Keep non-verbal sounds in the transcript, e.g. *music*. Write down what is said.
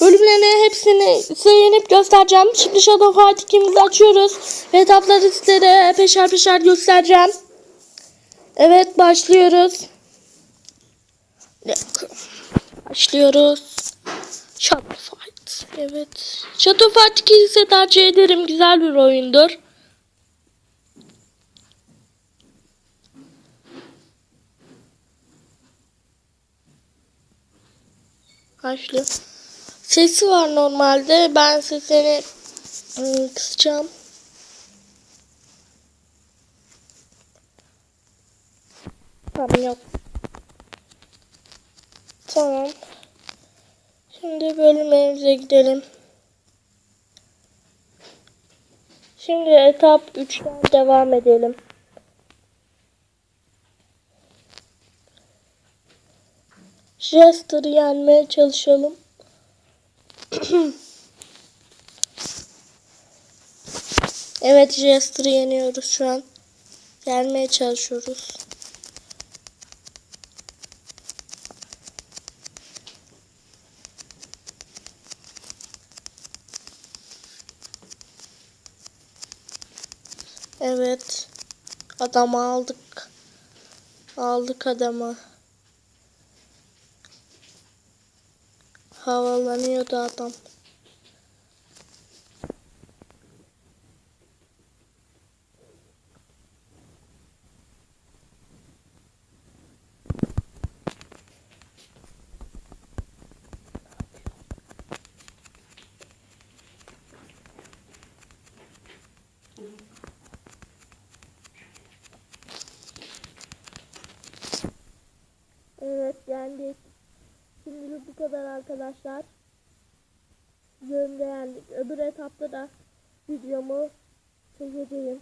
bölümlerini hepsini size yenip göstereceğim. Şimdi Shadow Fight 2'mizi açıyoruz. Ve etapları sizlere peşer peşer göstereceğim. Evet başlıyoruz. Başlıyoruz. Shadow Fight. Evet. Shadow Fight 2'yi ise tercih ederim. Güzel bir oyundur. Başlıyor. Sesi var normalde. Ben sesini ıı, kısacağım. Tamam yok. Tamam. Şimdi bölümlerimize gidelim. Şimdi etap 3'ten devam edelim. Jester'ı yenmeye çalışalım. *clears throat* evet Jester'ı yeniyoruz şu an. Yenmeye çalışıyoruz. Evet. Adamı aldık. Aldık adamı. Havalanıyordu adam. Evet yendik. Kadar arkadaşlar. Beğendik. Öbür etapta da videomu çekeceğim.